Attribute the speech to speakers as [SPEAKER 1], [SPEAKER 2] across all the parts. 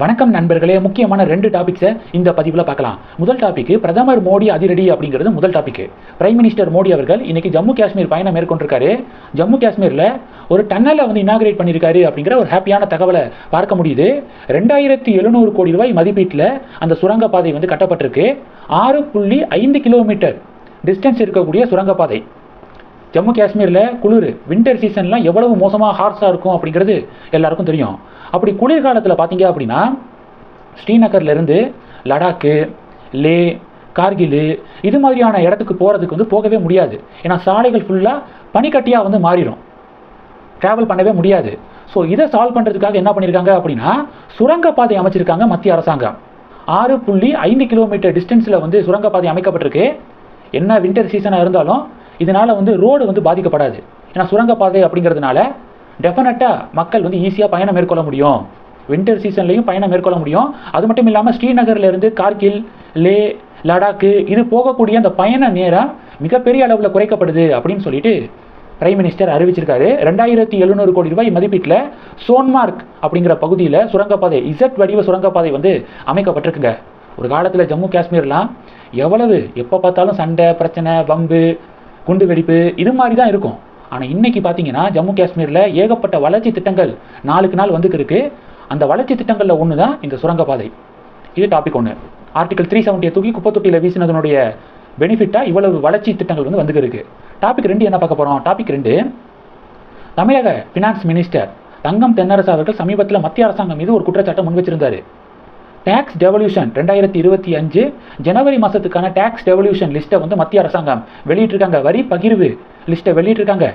[SPEAKER 1] வணக்கம் நண்பர்களே முக்கியமான ரெண்டு டாபிக்ஸை இந்த பதிவில் பார்க்கலாம். முதல் டாபிக் பிரதமர் மோடி அதிரடி அப்படிங்கிறது முதல் டாபிக் பிரைம் மினிஸ்டர் மோடி அவர்கள் இன்னைக்கு ஜம்மு காஷ்மீர் பயணம் மேற்கொண்டிருக்காரு. ஜம்மு காஷ்மீரில் ஒரு டன்னலை வந்து இனாகிரேட் பண்ணியிருக்காரு அப்படிங்கிற ஒரு ஹாப்பியான தகவலை பார்க்க முடியுது. ரெண்டாயிரத்தி எழுநூறு கோடி ரூபாய் மதிப்பீட்டில் அந்த சுரங்கப்பாதை வந்து கட்டப்பட்டிருக்கு. ஆறு புள்ளி ஐந்து கிலோமீட்டர் டிஸ்டன்ஸ் இருக்கக்கூடிய சுரங்கப்பாதை. ஜம்மு காஷ்மீரில் குளிர் வின்டர் சீசன்லாம் எவ்வளவு மோசமாக ஹார்ஸாக இருக்கும் அப்படிங்கிறது எல்லாருக்கும் தெரியும். அப்படி குளிர்காலத்தில் பார்த்தீங்க அப்படின்னா ஸ்ரீநகர்லேருந்து லடாக்கு லே கார்கில் இது மாதிரியான இடத்துக்கு போகிறதுக்கு வந்து போகவே முடியாது. ஏன்னா சாலைகள் ஃபுல்லாக பனிக்கட்டியாக வந்து மாறிடும் ட்ராவல் பண்ணவே முடியாது. ஸோ இதை சால்வ் பண்ணுறதுக்காக என்ன பண்ணியிருக்காங்க அப்படின்னா சுரங்கப்பாதை அமைச்சிருக்காங்க மத்திய அரசாங்கம். ஆறு புள்ளி ஐந்து கிலோமீட்டர் டிஸ்டன்ஸில் வந்து சுரங்கப்பாதை அமைக்கப்பட்டிருக்கு. என்ன வின்டர் சீசனாக இருந்தாலும் இதனால் வந்து ரோடு வந்து பாதிக்கப்படாது. ஏன்னா சுரங்கப்பாதை அப்படிங்கிறதுனால டெஃபினட்டாக மக்கள் வந்து ஈஸியாக பயணம் மேற்கொள்ள முடியும். வின்டர் சீசன்லையும் பயணம் மேற்கொள்ள முடியும். அது மட்டும் இல்லாமல் ஸ்ரீநகர்லேருந்து கார்கில் லே லடாக்கு இது போகக்கூடிய அந்த பயண நேரம் மிகப்பெரிய அளவில் குறைக்கப்படுது அப்படின்னு சொல்லிட்டு பிரைம் மினிஸ்டர் அறிவிச்சிருக்காரு. ரெண்டாயிரத்தி எழுநூறு கோடி ரூபாய் மதிப்பீட்டில் சோன்மார்க் அப்படிங்கிற பகுதியில் சுரங்கப்பாதை இசட் வடிவ சுரங்கப்பாதை வந்து அமைக்கப்பட்டிருக்குங்க. ஒரு காலத்தில் ஜம்மு காஷ்மீர்லாம் எவ்வளவு எப்போ பார்த்தாலும் சண்டை பிரச்சனை பம்பு குண்டு வெடிப்பு இது மாதிரி தான் இருக்கும். ஆனால் இன்னைக்கு பார்த்தீங்கன்னா ஜம்மு காஷ்மீரில் ஏகப்பட்ட வளர்ச்சி திட்டங்கள் நாளுக்கு நாள் வந்துக்கு இருக்கு. அந்த வளர்ச்சி திட்டங்களில் ஒன்று தான் இந்த சுரங்கப்பாதை. இது டாபிக் ஒன்று ஆர்டிகல் த்ரீ செவன்ட்டியை தூக்கி குப்பத்தொட்டியில் வீசினதனுடைய பெனிஃபிட்டாக இவ்வளவு வளர்ச்சி திட்டங்கள் வந்து வந்துக்கு இருக்கு. டாபிக் ரெண்டு என்ன பார்க்க போகிறோம் டாபிக் ரெண்டு. தமிழக ஃபினான்ஸ் மினிஸ்டர் தங்கம் தென்னரசு அவர்கள் சமீபத்தில் மத்திய அரசாங்கம் மீது ஒரு குற்றச்சாட்டை முன் வச்சிருந்தாரு. டேக்ஸ் டெவல்யூஷன் ரெண்டாயிரத்தி இருபத்தி அஞ்சு ஜனவரி மாதத்துக்கான டேக்ஸ் டெவல்யூஷன் லிஸ்ட்டை வந்து மத்திய அரசாங்கம் வெளியிட்டிருக்காங்க. வரி பகிர்வு லிஸ்ட்டை வெளியிட்டிருக்காங்க.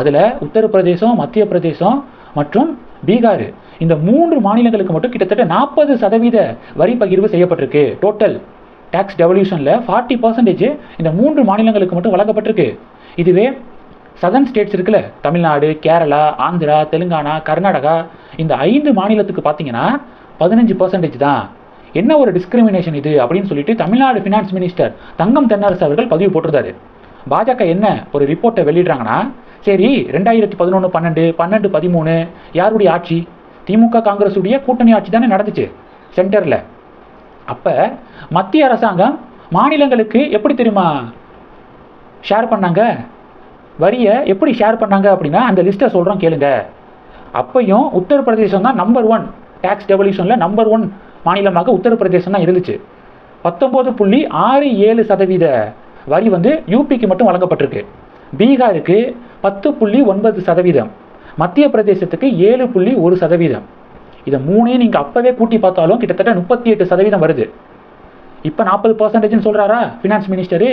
[SPEAKER 1] அதில் உத்தரப்பிரதேசம் மத்திய பிரதேசம் மற்றும் பீகார். இந்த மூன்று மாநிலங்களுக்கு மட்டும் கிட்டத்தட்ட நாற்பது சதவீத வரி பகிர்வு செய்யப்பட்டிருக்கு. டோட்டல் டேக்ஸ் டெவல்யூஷனில் ஃபார்ட்டி பர்சன்டேஜ் இந்த மூன்று மாநிலங்களுக்கு மட்டும் வழங்கப்பட்டிருக்கு. இதுவே சதர்ன் ஸ்டேட்ஸ் இருக்குல்ல. தமிழ்நாடு கேரளா ஆந்திரா தெலுங்கானா கர்நாடகா இந்த ஐந்து மாநிலத்துக்கு பார்த்தீங்கன்னா பதினஞ்சு பர்சன்டேஜ் தான். என்ன ஒரு டிஸ்கிரிமினேஷன் இது அப்படின்னு சொல்லிட்டு தமிழ்நாடு ஃபினான்ஸ் மினிஸ்டர் தங்கம் தென்னரசு அவர்கள் பதிவு போட்டிருந்தாரு. பாஜக என்ன ஒரு ரிப்போர்ட்டை வெளியிடுறாங்கன்னா சரி ரெண்டாயிரத்தி பதினொன்று பன்னெண்டு பன்னெண்டு பதிமூணு யாருடைய ஆட்சி? திமுக காங்கிரஸுடைய கூட்டணி ஆட்சி தானே நடந்துச்சு சென்டரில். அப்போ மத்திய அரசாங்கம் மாநிலங்களுக்கு எப்படி தெரியுமா ஷேர் பண்ணாங்க? வரியை எப்படி ஷேர் பண்ணாங்க அப்படின்னா அந்த லிஸ்ட்டை சொல்கிறோம் கேளுங்க. அப்பையும் உத்தரப்பிரதேசம் தான் நம்பர் ஒன் டேக்ஸ் டெவல்யூஷனில் நம்பர் ஒன் மாநிலமாக உத்தரப்பிரதேசம் தான் இருந்துச்சு. பத்தொம்போது புள்ளி ஆறு ஏழு சதவீத வரி வந்து யூபிக்கு மட்டும் வழங்கப்பட்டிருக்கு. பீகாருக்கு பத்து புள்ளி ஒன்பது சதவீதம் மத்திய பிரதேசத்துக்கு ஏழு புள்ளி ஒரு சதவீதம். இதை மூணையும் நீங்கள் அப்போவே கூட்டி பார்த்தாலும் கிட்டத்தட்ட முப்பத்தி எட்டு சதவீதம் வருது. இப்போ நாற்பது பர்சன்டேஜ்னு சொல்கிறாரா ஃபினான்ஸ் மினிஸ்டரு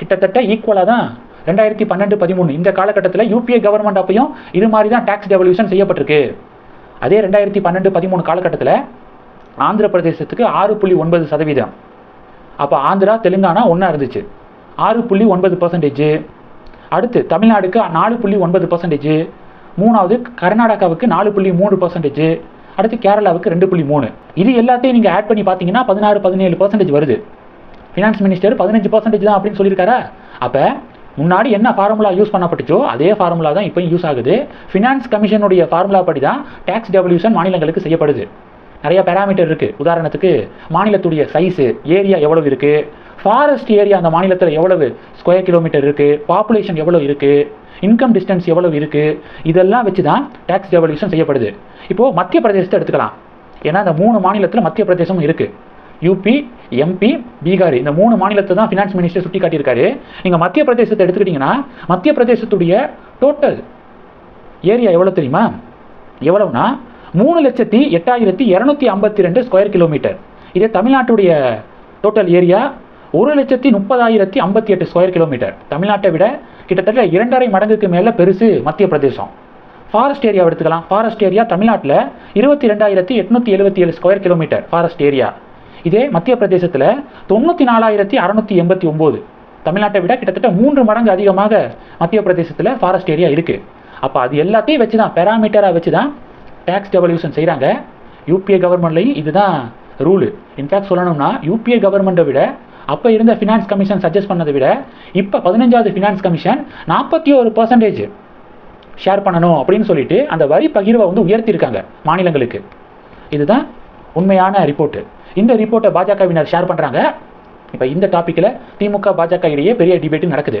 [SPEAKER 1] கிட்டத்தட்ட ஈக்குவலாக தான். ரெண்டாயிரத்தி பன்னெண்டு பதிமூணு இந்த காலகட்டத்தில் யூபிஏ கவர்மெண்ட் அப்பையும் இது மாதிரி தான் டேக்ஸ் டெவல்யூஷன் செய்யப்பட்டிருக்கு. அதே ரெண்டாயிரத்தி பன்னெண்டு பதிமூணு காலகட்டத்தில் ஆந்திர பிரதேசத்துக்கு ஆறு புள்ளி ஒன்பது சதவீதம். அப்போ ஆந்திரா தெலுங்கானா ஒன்றா இருந்துச்சு. ஆறு புள்ளி ஒன்பது பர்சன்டேஜ் அடுத்து தமிழ்நாடுக்கு நாலு புள்ளி ஒன்பது பர்சன்டேஜ் மூணாவது கர்நாடகாவுக்கு நாலு புள்ளி மூணு பர்சன்டேஜ் அடுத்து கேரளாவுக்கு ரெண்டு புள்ளி மூணு. இது எல்லாத்தையும் நீங்கள் ஆட் பண்ணி பார்த்தீங்கன்னா பதினாறு பதினேழு பர்சன்டேஜ் வருது. ஃபினான்ஸ் மினிஸ்டர் பதினஞ்சு பர்சன்டேஜ் தான் அப்படின்னு சொல்லியிருக்காரா? அப்போ முன்னாடி என்ன ஃபார்முலா யூஸ் பண்ணப்பட்டுச்சோ அதே ஃபார்முலா தான் இப்போ யூஸ் ஆகுது. ஃபினான்ஸ் கமிஷனுடைய ஃபார்முலா படி தான் டேக்ஸ் டெவல்யூஷன் மாநிலங்களுக்கு செய்யப்படுது. நிறைய பேராமீட்டர் இருக்குது உதாரணத்துக்கு மாநிலத்துடைய சைஸு ஏரியா எவ்வளவு இருக்குது ஃபாரஸ்ட் ஏரியா அந்த மாநிலத்தில் எவ்வளவு ஸ்கொயர் கிலோமீட்டர் இருக்குது பாப்புலேஷன் எவ்வளோ இருக்குது இன்கம் டிஸ்டன்ஸ் எவ்வளவு இருக்குது இதெல்லாம் வச்சு தான் டேக்ஸ் டெவல்யூஷன் செய்யப்படுது. இப்போது மத்திய பிரதேசத்தை எடுத்துக்கலாம். ஏன்னா அந்த மூணு மாநிலத்தில் மத்திய பிரதேசமும் இருக்குது யூபி எம்பி பீகார் இந்த மூணு மாநிலத்தை தான் ஃபினான்ஸ் மினிஸ்டர் சுட்டி காட்டியிருக்காரு நீங்கள் மத்திய பிரதேசத்தை எடுத்துக்கிட்டிங்கன்னா மத்திய பிரதேசத்துடைய டோட்டல் ஏரியா எவ்வளோ தெரியுமா? எவ்வளவுனா மூணு லட்சத்தி எட்டாயிரத்தி இரநூத்தி ஐம்பத்தி ரெண்டு ஸ்கொயர் கிலோமீட்டர் இதே தமிழ்நாட்டுடைய டோட்டல் ஏரியா ஒரு லட்சத்தி முப்பதாயிரத்தி ஐம்பத்தி எட்டு ஸ்கொயர் கிலோமீட்டர் தமிழ்நாட்டை விட கிட்டத்தட்ட இரண்டரை மடங்குக்கு மேலே பெருசு மத்திய பிரதேசம். ஃபாரஸ்ட் ஏரியா எடுத்துக்கலாம். ஃபாரஸ்ட் ஏரியா தமிழ்நாட்டில் இருபத்தி ரெண்டாயிரத்தி எட்நூற்றி எழுபத்தி ஏழு ஸ்கொயர் கிலோமீட்டர் ஃபாரஸ்ட் ஏரியா இதே மத்திய பிரதேசத்தில் தொண்ணூற்றி நாலாயிரத்தி அறநூற்றி எண்பத்தி ஒம்பது. தமிழ்நாட்டை விட கிட்டத்தட்ட மூன்று மடங்கு அதிகமாக மத்திய பிரதேசத்தில் ஃபாரஸ்ட் ஏரியா இருக்குது அப்போ அது எல்லாத்தையும் வச்சு தான் பேராமீட்டராக வச்சு தான் டேக்ஸ் டெவல்யூஷன் செய்கிறாங்க யூபிஏ கவர்மெண்ட்லையும் இதுதான் ரூலு இன்ஃபேக்ட் சொல்லணும்னா யூபிஏ கவர்மெண்ட்டை விட அப்போ இருந்த ஃபினான்ஸ் கமிஷன் சஜஸ்ட் பண்ணதை விட இப்போ பதினஞ்சாவது ஃபினான்ஸ் கமிஷன் நாற்பத்தி ஒரு பர்சன்டேஜ் ஷேர் பண்ணணும் அப்படின்னு சொல்லிட்டு அந்த வரி பகிர்வை வந்து உயர்த்தியிருக்காங்க மாநிலங்களுக்கு. இதுதான் உண்மையான ரிப்போர்ட்டு இந்த ரிப்போர்ட்டை பாஜகவினர் ஷேர் பண்ணுறாங்க இப்போ இந்த டாப்பிக்கில் திமுக பாஜக இடையே பெரிய டிபேட் நடக்குது.